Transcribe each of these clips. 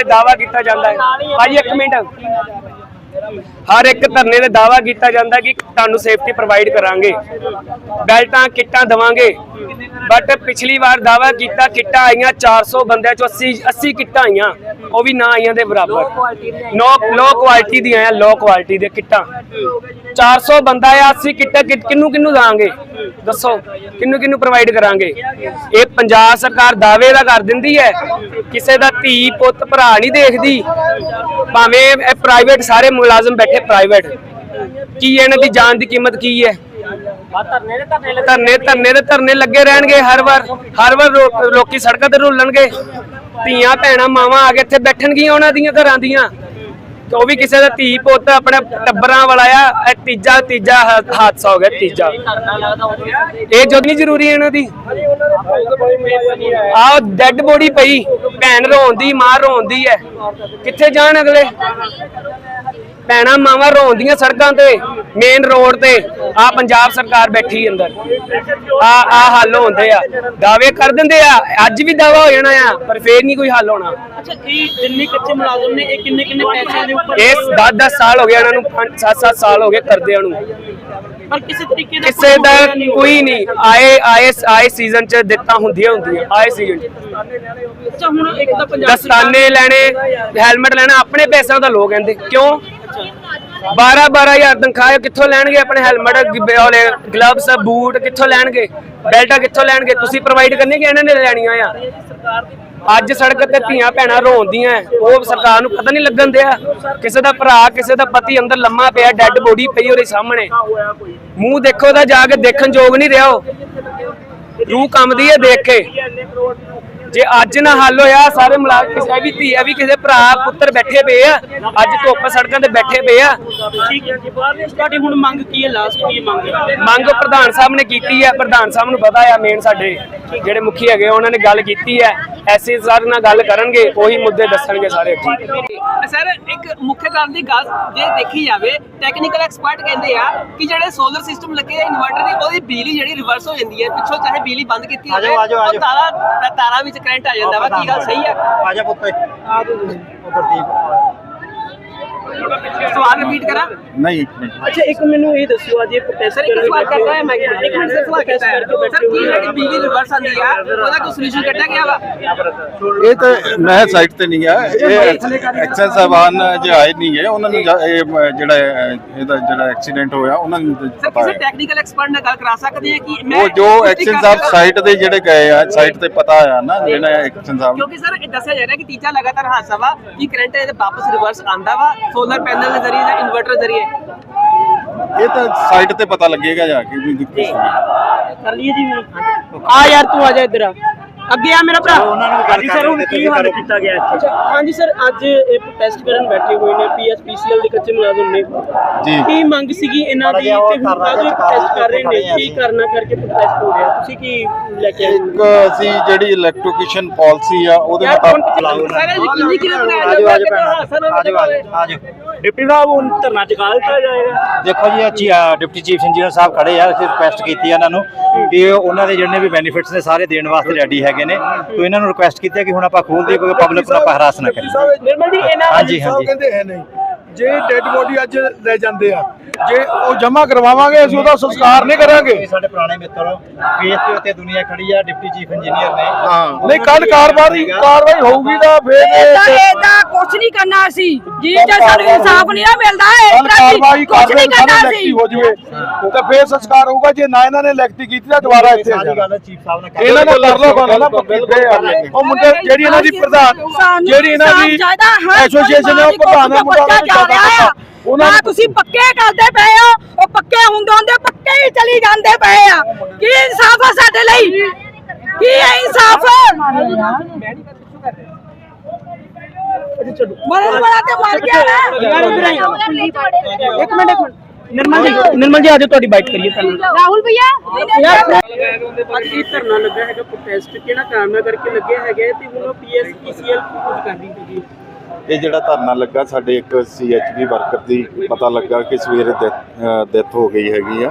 ਤੇ ਦਾਵਾ ਕੀਤਾ ਜਾਂਦਾ ਹੈ। ਭਾਜੀ ਇੱਕ ਮਿੰਟ। ਹਰ ਇੱਕ ਧਰਨੇ ਤੇ ਦਾਵਾ ਕੀਤਾ ਜਾਂਦਾ ਕਿ ਤੁਹਾਨੂੰ ਸੇਫਟੀ ਪ੍ਰੋਵਾਈਡ ਕਰਾਂਗੇ। ਬੈਲਟਾਂ, ਕਿੱਟਾਂ ਦਵਾਂਗੇ। ਬਟ ਪਿਛਲੀ ਵਾਰ ਦਾਵਾ ਕੀਤਾ, ਕਿੱਟਾਂ ਆਈਆਂ 400 ਬੰਦਿਆਂ ਚੋਂ 80 80 ਕਿੱਟਾਂ ਆਈਆਂ। ਉਹ ਵੀ ਨਾ ਆਈਆਂ ਦੇ ਬਰਾਬਰ। ਨੋ ਲੋ ਕੁਆਲਿਟੀ ਦੀਆਂ ਆ ਲੋ ਕੁਆਲਿਟੀ ਦੇ ਕਿੱਟਾਂ। 400 ਬੰਦਾ ਆ 80 ਕਿੱਟਾਂ ਕਿ- ਕਿਹਨੂੰ ਦਾਂਗੇ ਦੱਸੋ, ਕਿਹਨੂੰ ਕਿਹਨੂੰ ਪ੍ਰੋਵਾਈਡ ਕਰਾਂਗੇ? ਇਹ ਪੰਜਾਬ ਸਰਕਾਰ ਦਾਅਵੇ ਦਾ ਕਰ ਦਿੰਦੀ ਹੈ। ਕਿਸੇ ਦਾ ਧੀ ਪੁੱਤ ਭਰਾ ਨਹੀਂ ਦੇਖਦੀ। ਭਾਵੇਂ ਇਹ ਪ੍ਰਾਈਵੇਟ ਸਾਰੇ ਮੁਲਾਜ਼ਮ ਬੈਠੇ ਪ੍ਰਾਈਵੇਟ ਕੀ ਇਹਨਾਂ ਦੀ ਜਾਨ ਦੀ ਕੀਮਤ ਕੀ ਹੈ? ਧਰਨੇ ਧਰਨੇ ਦੇ ਧਰਨੇ ਲੱਗੇ ਰਹਿਣਗੇ ਹਰ ਵਾਰ। ਹਰ ਵਾਰ ਲੋਕੀ ਸੜਕਾਂ ਤੇ ਰੁਲਣਗੇ। ਧੀਆਂ ਭੈਣਾਂ ਮਾਵਾਂ ਆ ਕੇ ਇੱਥੇ ਬੈਠਣਗੀਆਂ ਉਹਨਾਂ ਦੀਆਂ ਘਰਾਂ ਦੀਆਂ। ਉਹ ਵੀ ਕਿਸੇ ਦਾ ਧੀ ਪੁੱਤ ਆਪਣੇ ਟੱਬਰਾਂ ਵਾਲਾ ਆ। ਇਹ ਤੀਜਾ ਤੀਜਾ ਹਾਦਸਾ ਹੋ ਗਿਆ ਤੀਜਾ। ਇਹ ਜਦ ਨਹੀਂ ਜ਼ਰੂਰੀ ਇਹਨਾਂ ਦੀ। ਆਹ ਡੈੱਡ ਬੋਡੀ ਪਈ। ਭੈਣ ਰੋਂਦੀ ਮਾਂ ਰੋਂਦੀ ਹੈ ਕਿੱਥੇ ਜਾਣ ਅਗਲੇ? ਭੈਣਾਂ ਮਾਵਾਂ ਰੋਂਦੀਆਂ ਸੜਕਾਂ ਤੇ ਮੇਨ ਰੋਡ ਤੇ। ਆ ਪੰਜਾਬ ਸਰਕਾਰ ਬੈਠੀ ਅੰਦਰ। ਆ ਆ ਹੱਲ ਹੁੰਦੇ ਆ। ਦਾਅਵੇ ਕਰ ਦਿੰਦੇ ਆ। ਅੱਜ ਵੀ ਦਾਵਾ ਹੋ ਜਾਣਾ ਆ ਪਰ ਫੇਰ ਨਹੀਂ ਕੋਈ ਹੱਲ ਹੋਣਾ। ਅੱਛਾ ਇਹ ਜਿੰਨੇ ਕੱਚੇ ਮੁਲਾਜ਼ਮ ਨੇ ਇਹ ਕਿੰਨੇ ਕਿੰਨੇ ਪੈਸਿਆਂ ਦੇ ਉੱਪਰ ਇਸ 10 10 ਸਾਲ ਹੋ ਗਏ ਇਹਨਾਂ ਨੂੰ 7 7 ਸਾਲ ਹੋ ਗਏ ਕਰਦਿਆਂ ਨੂੰ। ਪਰ ਕਿਸੇ ਤਰੀਕੇ ਦਾ ਕਿਸੇ ਦਾ ਕੋਈ ਨਹੀਂ। ਆਏ ਆਏ ਆਏ ਸੀਜ਼ਨ ਚ ਦਿੱਤਾ ਹੁੰਦੀਆਂ ਹੁੰਦੀਆਂ ਆਏ ਸੀਜ਼ਨ ਚ। ਅੱਛਾ ਹੁਣ ਇੱਕ ਤਾਂ ਪੰਜਾਬ ਦਸਤਾਨੇ ਲੈਣੇ ਹੈਲਮਟ ਲੈਣਾ ਆਪਣੇ ਪੈਸਿਆਂ ਦਾ ਲੋਕ ਕਹਿੰਦੇ ਕਿਉਂ? 12 12000 ਤਨਖਾਹ ਕਿੱਥੋਂ ਲੈਣਗੇ ਆਪਣੇ ਹੈਲਮਟ ਵਾਲੇ ਗਲਵਸ ਬੂਟ ਕਿੱਥੋਂ ਲੈਣਗੇ? ਬੈਲਟਾਂ ਕਿੱਥੋਂ ਲੈਣਗੇ? ਤੁਸੀਂ ਪ੍ਰੋਵਾਈਡ ਕਰਨੇ ਕਿ ਇਹਨਾਂ ਨੇ ਲੈਣੀਆਂ ਆ? ਅੱਜ ਸੜਕ ਤੇ ਧੀਆਂ ਭੈਣਾਂ ਰੋਂਦੀਆਂ ਉਹ ਸਰਕਾਰ ਨੂੰ ਪਤਾ ਨਹੀਂ ਲੱਗਣ ਦਿਆ। ਕਿਸੇ ਦਾ ਭਰਾ ਕਿਸੇ ਦਾ ਪਤੀ ਅੰਦਰ ਲੰਮਾ ਪਿਆ ਡੈੱਡ ਬੋਡੀ ਪਈ ਉਹਦੇ ਸਾਹਮਣੇ। ਮੂੰਹ ਦੇਖੋ ਤਾਂ ਜਾ ਕੇ ਦੇਖਣ ਯੋਗ ਨਹੀਂ ਰਿਹਾ ਉਹ। ਰੂਹ ਕੰਮਦੀ ਹੈ ਦੇਖ ਕੇ। ਜੇ ਅੱਜ ਨਾ ਹੱਲ ਹੋਇਆ ਸਾਰੇ ਮੁਲਾਜ਼ਮ ਕਿਸੇ ਵੀ ਧੀ ਵੀ ਕਿਸੇ ਭਰਾ ਪੁੱਤਰ ਬੈਠੇ ਪਏ ਆ। ਅੱਜ ਧੁੱਪ ਸੜਕਾਂ ਤੇ ਬੈਠੇ ਪਏ ਆ। ਠੀਕ ਹੈ ਜੀ ਬਾਹਰ ਤੁਹਾਡੀ ਹੁਣ ਮੰਗ ਕੀ ਹੈ ਲਾਸਟ ਕੀ ਮੰਗ ਹੈ ਮੰਗ ਪ੍ਰਧਾਨ ਸਾਹਿਬ ਨੇ ਕੀਤੀ ਹੈ ਪ੍ਰਧਾਨ ਸਾਹਿਬ ਨੂੰ ਪਤਾ ਆ ਮੇਨ ਸਾਡੇ ਜਿਹੜੇ ਮੁਖੀ ਹੈਗੇ ਉਹਨਾਂ ਨੇ ਗੱਲ ਕੀਤੀ ਹੈ ਐਸੀ ਸਰ ਨਾਲ ਗੱਲ ਕਰਨਗੇ ਉਹੀ ਮੁੱਦੇ ਦੱਸਣਗੇ ਸਾਰੇ। ਸਰ ਇੱਕ ਮੁੱਖ ਕਾਰਨ ਦੀ ਗੱਲ ਜੇ ਦੇਖੀ ਜਾਵੇ ਟੈਕਨੀਕਲ ਐਕਸਪਰਟ ਕਹਿੰਦੇ ਆ ਕਿ ਜਿਹੜੇ ਸੋਲਰ ਸਿਸਟਮ ਲੱਗੇ ਆ ਇਨਵਰਟਰ ਦੀ ਉਹਦੀ ਬਿਜਲੀ ਜਿਹੜੀ ਰਿਵਰਸ ਹੋ ਜਾਂਦੀ ਹੈ। ਪਿੱਛੋਂ ਚਾਹੇ ਬਿਜਲੀ ਬੰਦ ਕੀਤੀ ਹੋਵੇ ਆਜੋ, ਆਜੋ, ਉਹ ਆਜੋ। ਤਾਰਾ ਤਾਰਾ ਵਿੱਚ ਕਰੰਟ ਆ ਜਾਂਦਾ ਵਾ ਕੀ ਗੱਲ ਸਹੀ ਆ? ਆ ਜਾ ਪੁੱਤ ਉਧਰ ਸਵਾਲ ਰਿਪੀਟ ਕਰਾਂ? ਨਹੀਂ ਇੱਕ ਮਿੰਟ। ਅੱਛਾ ਇੱਕ ਮੈਨੂੰ ਇਹ ਦੱਸਿਓ ਅੱਜ ਇਹ ਪ੍ਰੋਟੈਸਟ ਸਰ ਇੱਕ ਸਵਾਲ ਕਰਦਾ ਹੈ। ਮੈਂ ਇੱਕ ਮਿੰਟ ਸਰ ਸਵਾਲ ਕਰਦਾ ਹੈ। ਸਰ ਕੀ ਜਿਹੜੀ ਬਿਜਲੀ ਰਿਵਰਸ ਆਂਦੀ ਆ? ਉਹਦਾ ਕੋਈ ਸੋਲੂਸ਼ਨ ਕੱਢਿਆ ਗਿਆ ਵਾ? ਇਹ ਤਾਂ ਮੈਂ ਸਾਈਟ ਤੇ ਨਹੀਂ ਗਿਆ। ਇਹ ਐਕਸੈਸ ਸਾਹਿਬਾਨ ਜੇ ਆਏ ਨਹੀਂ ਗਏ ਉਹਨਾਂ ਨੂੰ ਜਿਹੜਾ ਇਹ- ਇਹਦਾ ਜਿਹੜਾ ਐਕਸੀਡੈਂਟ ਹੋਇਆ ਉਹਨਾਂ ਨੂੰ ਸਰ ਪਤਾ ਕਿਸੇ ਹੈ। ਟੈਕਨੀਕਲ ਐਕਸਪਰਟ ਨਾਲ ਗੱਲ ਕਰਾ ਸਕਦੇ ਆ ਕਿ ਮੈਂ ਉਹ ਜੋ ਕਰ ਸਾਹਿਬ ਸਾਈਟ ਤੇ ਜਿਹੜੇ ਗਏ ਆ ਸਾਈਟ ਤੇ ਪਤਾ ਆ ਨਾ ਜਿਹੜਾ ਐਕਸ਼ਨ ਸਾਹਿਬ ਕਿਉਂਕਿ ਸਰ ਇਹ ਦੱਸਿਆ ਜਾ ਰਿਹਾ ਕਿ ਤੀਜਾ ਲਗਾਤਾਰ ਹਾਦਸਾ ਵਾ ਕਿ ਕਰੰਟ ਇਹਦੇ ਵਾਪਸ ਰਿਵਰਸ ਆਂਦਾ ਵਾ ਸੋਲਰ ਪੈਨਲ ਦੇ ਜ਼ਰੀਏ ਜਾਂ ਇਨਵਰਟਰ ਜ਼ਰੀਏ? ਇਹ ਤਾਂ ਸਾਈਟ ਤੇ ਪਤਾ ਲੱਗੇਗਾ ਜਾ ਕੇ ਵੀ ਕਿਸ ਤਰ੍ਹਾਂ। ਕਰ ਲਈਏ ਜੀ ਆ ਯਾਰ ਤੂੰ ਆ ਜਾ ਇੱਧਰ। ਆ ਅੱਗੇ ਆ ਮੇਰਾ ਭਰਾ। ਹਾਂਜੀ ਸਰ ਹੁਣ ਕੀ ਹੱਲ ਕੀਤਾ ਗਿਆ ਅੱਛਾ ਹਾਂਜੀ ਸਰ ਅੱਜ ਇਹ ਪ੍ਰੋਟੈਸਟ ਕਰਨ ਬੈਠੇ ਹੋਏ ਨੇ ਪੀਐਸਪੀਸੀਐਲ ਦੇ ਕੱਚੇ ਮੁਲਾਜ਼ਮ ਨੇ। ਜੀ। ਕੀ ਮੰਗ ਸੀਗੀ ਇਹਨਾਂ ਦੀ? ਤੇ ਹੁਣ ਕਾਹਦੇ ਪ੍ਰੋਟੈਸਟ ਕਰ ਰਹੇ ਨੇ? ਕੀ ਕਰਨਾ ਕਰਕੇ ਪ੍ਰੋਟੈਸਟ ਹੋ ਰਿਹਾ? ਤੁਸੀਂ ਕੀ ਲੈ ਕੇ ਆਏ ਇੱਕ ਅਸੀਂ ਜਿਹੜੀ ਇਲੈਕਟ੍ਰੀਕੇਸ਼ਨ ਪਾਲਿਸੀ ਆ ਉਹਦੇ ਮੁਤਾਬਕ ਸਰ ਯਕੀਨੀ ਕਿਵੇਂ ਬਣਾਇਆ ਨਾ। ਆਜੋ ਹੋਵੇ ਆਜੋ। ਡਿਪਟੀ ਸਾਹਿਬ ਹੁਣ ਧਰਨਾ ਚੁਕਾ ਦਿੱਤਾ ਜਾਏਗਾ। ਦੇਖੋ ਜੀ ਅਹ ਡਿਪਟੀ ਚੀਫ ਇੰਜੀਨੀਅਰ ਸਾਹਿਬ ਖੜੇ ਆ ਅਸੀਂ ਰਿਕੁਐਸਟ ਕੀਤੀ ਹੈ ਇਹਨਾਂ ਨੂੰ ਵੀ ਉਹ- ਉਹਨਾਂ ਦੇ ਜਿਹੜੇ ਵੀ ਬੈਨੀਫਿਟਸ ਨੇ ਸਾਰੇ ਦੇਣ ਵਾਸਤੇ ਰੈਡੀ ਹੈਗੇ ਨੇ। ਤੋਂ ਇਹਨਾਂ ਨੂੰ ਰਿਕੁਐਸਟ ਕੀਤੀ ਹੈ ਕਿ ਹੁਣ ਆਪਾਂ ਖੋਲ ਦਈਏ ਕਿਉਂਕਿ ਪਬਲਿਕ ਨੂੰ ਆਪਾਂ ਹਰਾਸ ਨਾ ਕਰੀਏ। ਨਿਰਮਲ ਜੀ ਇਹਨਾਂ ਹਾਂਜੀ ਹਾਂਜੀ। ਕਹਿੰਦੇ ਹੈ ਨਹੀਂ। ਜੇ ਡੈੱਡ ਬੋਡੀ ਅੱਜ ਲੈ ਜਾਂਦੇ ਆ ਜੇ ਉਹ ਜਮ੍ਹਾਂ ਕਰਵਾਵਾਂਗੇ ਅਸੀਂ ਉਹਦਾ ਸੰਸਕਾਰ ਨਹੀਂ ਕਰਾਂਗੇ। ਸਾਡੇ ਪੁਰਾਣੇ ਮਿੱਤਰ ਫੇਸ ਦੇ ਉੱਤੇ ਦੁਨੀਆ ਖੜੀ ਆ ਡਿਪਟੀ ਚੀਫ ਇੰਜੀਨੀਅਰ ਨੇ। ਹਾਂ। ਨਹੀਂ ਕੱਲ ਕਾਰਵਾਈ ਕਾਰਵਾਈ ਹੋਊਗੀ ਤਾਂ ਫਿਰ ਏਦਾਂ ਇਹ- ਏਦਾਂ ਕੁਛ ਨਹੀਂ ਕਰਨਾ ਸੀ ਜੀ ਜੇ ਸਾਨੂੰ ਇਨਸਾਫ ਨਹੀਂ ਨਾ ਮਿਲਦਾ ਇਸ ਤਰ੍ਹਾਂ ਕਾਰਵਾਈ ਦੀ ਨਹੀਂ ਕਰਨਾ ਸੀ ਲੈਕਟੀ ਹੋ ਜਵੇ। ਤਾਂ ਫਿਰ ਸੰਸਕਾਰ ਹੋਊਗਾ ਜੇ ਨਾ ਇਹਨਾਂ ਨੇ ਲੈਕਟੀ ਕੀਤੀ ਤਾਂ ਦੁਬਾਰਾ ਇੱਥੇ ਆ ਸਾਰੀ ਜਾਣਾ। ਗੱਲ ਚੀਫ ਸਾਹਿਬ ਨੇ ਇਹਨਾਂ ਨੇ ਕਰ ਲਓ ਗੱਲ ਨਾ ਪੱਕੀ ਤੇ ਉਹ ਮੁੰਡੇ ਜਿਹੜੀ ਇਹਨਾਂ ਦੀ ਪ੍ਰਧਾਨ ਜਿਹੜੀ ਇਹਨਾਂ ਦੀ ਐਸੋਸੀਏਸ਼ਨ ਹੈ ਉਹ ਪ੍ਰਧਾਨ ਹੈ ਮੁੰਡਾ ਰਿਹਾ ਆ ਉਹਨਾਂ ਨਾ ਤੁਸੀਂ ਪੱਕੇ ਕਰਦੇ ਪਏ ਹੋ ਉਹ ਪੱਕੇ ਹੁੰਦੇ ਹੁੰਦੇ ਪੱਕੇ ਹੀ ਚਲੀ ਜਾਂਦੇ ਪਏ ਆ। ਕੀ ਇਨਸਾਫ ਆ ਸਾਡੇ ਲਈ? ਕੀ ਹੈ ਇਨਸਾਫ? ਮਰਨ ਵਾਲਾ ਤੇ ਮਰ ਗਿਆ ਯਾਰ ਇੱਧਰ ਆਈ। ਨਾ ਇੱਕ ਮਿੰਟ ਇੱਕ ਮਿੰਟ। ਨਿਰਮਲ ਜੀ ਨਿਰਮਲ ਜੀ ਆਜੋ ਤੁਹਾਡੀ ਬਾਈਟ ਕਰੀਏ ਤੁਹਾਨੂੰ ਰਾਹੁਲ ਭਈਆ? ਯਾਰ ਅੱਜ ਇਹ ਧਰਨਾ ਲੱਗਾ ਹੈਗਾ ਪ੍ਰੋਟੈਸਟ ਕਿਹੜਾ ਕਾਰਨ ਕਰਕੇ ਲੱਗਿਆ ਹੈਗਾ ਤੇ ਹੁਣ ਪੀਐਸਪੀਸੀਐਲ ਕੁਝ ਕਰ ਰਹੀ ਹੈਗੀ। ਇਹ ਜਿਹੜਾ ਧਰਨਾ ਲੱਗਾ, ਸਾਡੇ ਇੱਕ ਸੀਐਚਬੀ ਵਰਕਰ ਦੀ ਪਤਾ ਲੱਗਾ ਕਿ ਸਵੇਰੇ ਡੈਥ ਹੋ ਗਈ ਹੈਗੀ ਆ।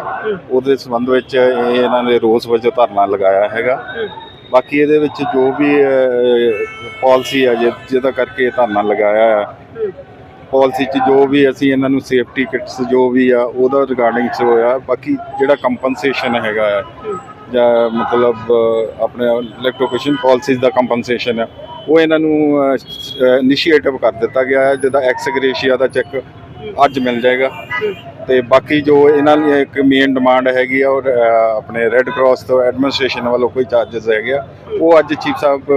ਉਹਦੇ ਸੰਬੰਧ ਵਿੱਚ ਇਹ ਇਹਨਾਂ ਨੇ ਰੋਸ ਵਜੋਂ ਧਰਨਾ ਲਗਾਇਆ ਹੈਗਾ। ਬਾਕੀ ਇਹਦੇ ਵਿੱਚ ਜੋ ਵੀ ਪਾਲਿਸੀ ਆ ਜਿ- ਜਿਹਦਾ ਕਰਕੇ ਇਹ ਧਰਨਾ ਲਗਾਇਆ ਆ। ਪਾਲਿਸੀ 'ਚ ਜੋ ਵੀ ਅਸੀਂ ਇਹਨਾਂ ਨੂੰ ਸੇਫਟੀ ਕਿਟਸ ਜੋ ਵੀ ਆ, ਉਹਦਾ ਰਿਗਾਰਡਿੰਗ 'ਚ ਹੋਇਆ। ਬਾਕੀ ਜਿਹੜਾ ਕੰਪਨਸੇਸ਼ਨ ਹੈਗਾ ਆ, ਜਾਂ ਮਤਲਬ, ਆਪਣੇ ਇਲੈਕਟ੍ਰੀਫਿਕੇਸ਼ਨ ਪਾਲਿਸੀਜ਼ ਦਾ ਕੰਪਨਸੇਸ਼ਨ ਹੈ ਉਹ ਇਹਨਾਂ ਨੂੰ ਇਨੀਸ਼ੀਏਟਿਵ ਕਰ ਦਿੱਤਾ ਗਿਆ ਹੈ ਜਿਹਦਾ ਐਕਸਗ੍ਰੇਸ਼ੀਆ ਦਾ ਚੈੱਕ ਅੱਜ ਮਿਲ ਜਾਏਗਾ। ਤੇ ਬਾਕੀ ਜੋ ਇਹਨਾਂ ਦੀ ਇੱਕ ਮੇਨ ਡਿਮਾਂਡ ਹੈਗੀ ਆ ਔਰ ਆਪਣੇ ਰੈੱਡ ਕਰਾਸ ਤੋਂ ਐਡਮਿਨਿਸਟ੍ਰੇਸ਼ਨ ਵੱਲੋਂ ਕੋਈ ਚਾਰजेस ਹੈਗੇ ਆ ਉਹ ਅੱਜ ਚੀਫ ਸਾਹਿਬ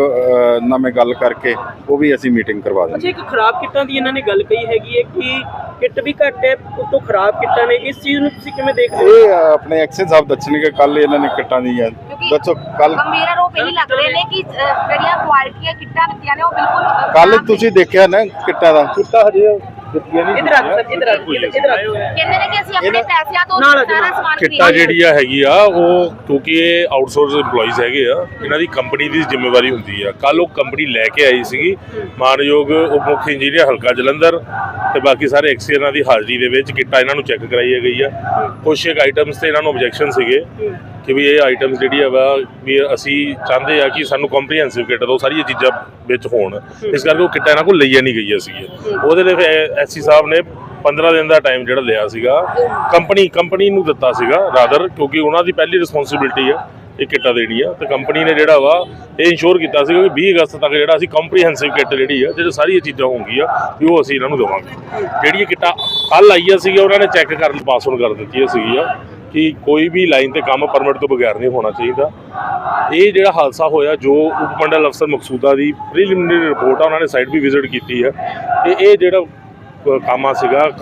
ਨਾਲ ਮੈਂ ਗੱਲ ਕਰਕੇ ਉਹ ਵੀ ਅਸੀਂ ਮੀਟਿੰਗ ਕਰਵਾ ਅੱਛਾ ਦਾਂਗੇ ਇੱਕ ਖਰਾਬ ਕਿੱਟਾਂ ਦੀ ਇਹਨਾਂ ਨੇ ਗੱਲ ਕਹੀ ਹੈਗੀ ਹੈ ਕਿ ਕਿੱਟ ਵੀ ਘੱਟ ਹੈ ਉਤੋਂ ਖਰਾਬ ਕਿੱਟਾਂ ਨੇ ਇਸ ਚੀਜ਼ ਨੂੰ ਤੁਸੀਂ ਕਿਵੇਂ ਦੇਖਦੇ ਹੋ? ਇਹ ਆਪਣੇ ਐਕਸ਼ਨ ਸਾਹਿਬ ਦੱਸਣਗੇ ਕੱਲ ਇਹਨਾਂ ਨੇ ਕਿੱਟਾਂ ਦੀ ਦੱਸੋ ਕੱਲ ਗੰਭੀਰ ਆਰੋਪ ਇਹੀ ਲੱਗ ਰਹੇ ਨੇ ਕਿ ਅਹ, ਜਿਹੜੀਆਂ ਕੁਆਲਿਟੀਆਂ ਕਿੱਟਾਂ ਦਿੱਤੀਆਂ ਨੇ ਉਹ ਬਿਲਕੁਲ ਅਹ, ਕੱਲ। ਤੁਸੀਂ ਦੇਖਿਆ ਨਾ ਕਿੱਟਾਂ ਦਾ ਕਿੱਟਾਂ ਹਜੇ ਇਧਰ ਆ ਸਰ ਇਧਰ ਆ ਜਾਓ ਇਧਰ ਆ। ਜਾਓ ਕਹਿੰਦੇ ਨੇ ਕਿ ਅਸੀਂ ਆਪਣੇ ਇਹਨਾਂ- ਪੈਸਿਆਂ ਤੋਂ ਨਾਲ ਆ ਸਾਰਾ ਜਾਓ। ਸਮਾਨ ਕਿੱਟਾ ਖਰੀਦਦੇ ਜਿਹੜੀ ਆ ਹੈਗੀ ਆ ਉਹ ਕਿਉਂਕਿ ਇਹ ਆਊਟਸੋਰਸ EMPLOYEES ਹੈਗੇ ਆ ਇਹਨਾਂ ਦੀ ਕੰਪਨੀ ਦੀ ਜ਼ਿੰਮੇਵਾਰੀ ਹੁੰਦੀ ਆ। ਕੱਲ ਉਹ ਕੰਪਨੀ ਲੈ ਕੇ ਆਈ ਸੀਗੀ ਮਾਨਯੋਗ ਉਪ ਮੁੱਖ ਇੰਜੀਨੀਅਰ ਹਲਕਾ ਜਲੰਧਰ ਤੇ ਬਾਕੀ ਸਾਰੇ ਐਕਸੀਅਨਾਂ ਦੀ ਹਾਜ਼ਰੀ ਦੇ ਵਿੱਚ ਕਿੱਟਾ ਇਹਨਾਂ ਨੂੰ ਚੈੱਕ ਕਰਾਈ ਗਈ ਆ। ਕੁਝ ਇੱਕ ਆਈਟਮਸ ਤੇ ਇਹਨਾਂ ਨੂੰ ਆਬਜੈਕਸ਼ਨ ਸੀਗੇ ਕਿ ਵੀ ਇਹ ਆਈਟਮਸ ਜਿਹੜੀ ਆ ਵਾ ਵੀ ਅਸੀਂ ਚਾਹੁੰਦੇ ਆ ਕਿ ਸਾਨੂੰ ਕੰਪਰੀਹੈਂਸਿਵ ਕਿੱਟ ਦੋ ਸਾਰੀਆਂ ਚੀਜ਼ਾਂ ਵਿੱਚ ਹੋਣ। ਇਸ ਕਰਕੇ ਉਹ ਕਿੱਟਾ ਇਹਨਾਂ ਕੋਲ ਲਈਆਂ ਨਹੀਂ ਗਈਆਂ ਸੀਗੀਆਂ। ਉਹਦੇ ਲਈ ਐਸਸੀ ਸਾਹਿਬ ਨੇ 15 ਦਿਨ ਦਾ ਟਾਈਮ ਜਿਹੜਾ ਲਿਆ ਸੀਗਾ ਕੰਪਨੀ ਕੰਪਨੀ ਨੂੰ ਦਿੱਤਾ ਸੀਗਾ ਰਾਦਰ ਕਿਉਂਕਿ ਉਹਨਾਂ ਦੀ ਪਹਿਲੀ ਰਿਸਪੌਂਸਿਬਿਲਟੀ ਆ, ਇਹ ਕਿੱਟਾਂ ਦੇਣੀ ਆ। ਤੇ ਕੰਪਨੀ ਨੇ ਜਿਹੜਾ ਵਾ, ਇਹ ਇੰਸ਼ੋਰ ਕੀਤਾ ਸੀਗਾ ਕਿ 20 ਅਗਸਤ ਤੱਕ ਜਿਹੜਾ ਅਸੀਂ ਕੰਪਰੀਹੈਂਸਿਵ ਕਿੱਟ ਜਿਹੜੀ ਆ, ਜਿਹੜੇ ਸਾਰੀਆਂ ਚੀਜ਼ਾਂ ਹੋਣਗੀਆਂ, ਵੀ ਉਹ ਅਸੀਂ ਇਹਨਾਂ ਨੂੰ ਦੇਵਾਂਗੇ। ਜਿਹੜੀ ਕਿੱਟਾਂ ਕੱਲ ਆਈਆਂ ਸੀਗੀਆਂ, ਉਹਨਾਂ ਨੇ ਚੈੱਕ ਕਰਨ ਪਾਸ ਆਨ ਕਰ ਦਿੱਤੀਆਂ ਸੀਗੀਆਂ ਕਿ ਕੋਈ ਵੀ ਲਾਈਨ ਤੇ ਕੰਮ ਪਰਮਿਟ ਤੋਂ ਬਗੈਰ ਨਹੀਂ ਹੋਣਾ ਚਾਹੀਦਾ। ਇਹ ਜਿਹੜਾ ਹਾਦਸਾ ਹੋਇਆ, ਜੋ ਉਪ ਮੰਡਲ ਅਫਸਰ ਮਕਸੂਦਾ ਦੀ ਪ੍ਰੀਲਿਮਿਨਰੀ ਰਿਪੋਰਟ ਆ, ਉਹਨਾਂ ਨੇ ਸਾਈਟ ਵੀ ਵਿਜ਼ਿਟ ਕੀਤੀ ਹੈ ਤੇ ਇਹ ਜਿਹੜਾ ਕੰਮ ਆ ਸੀਗਾ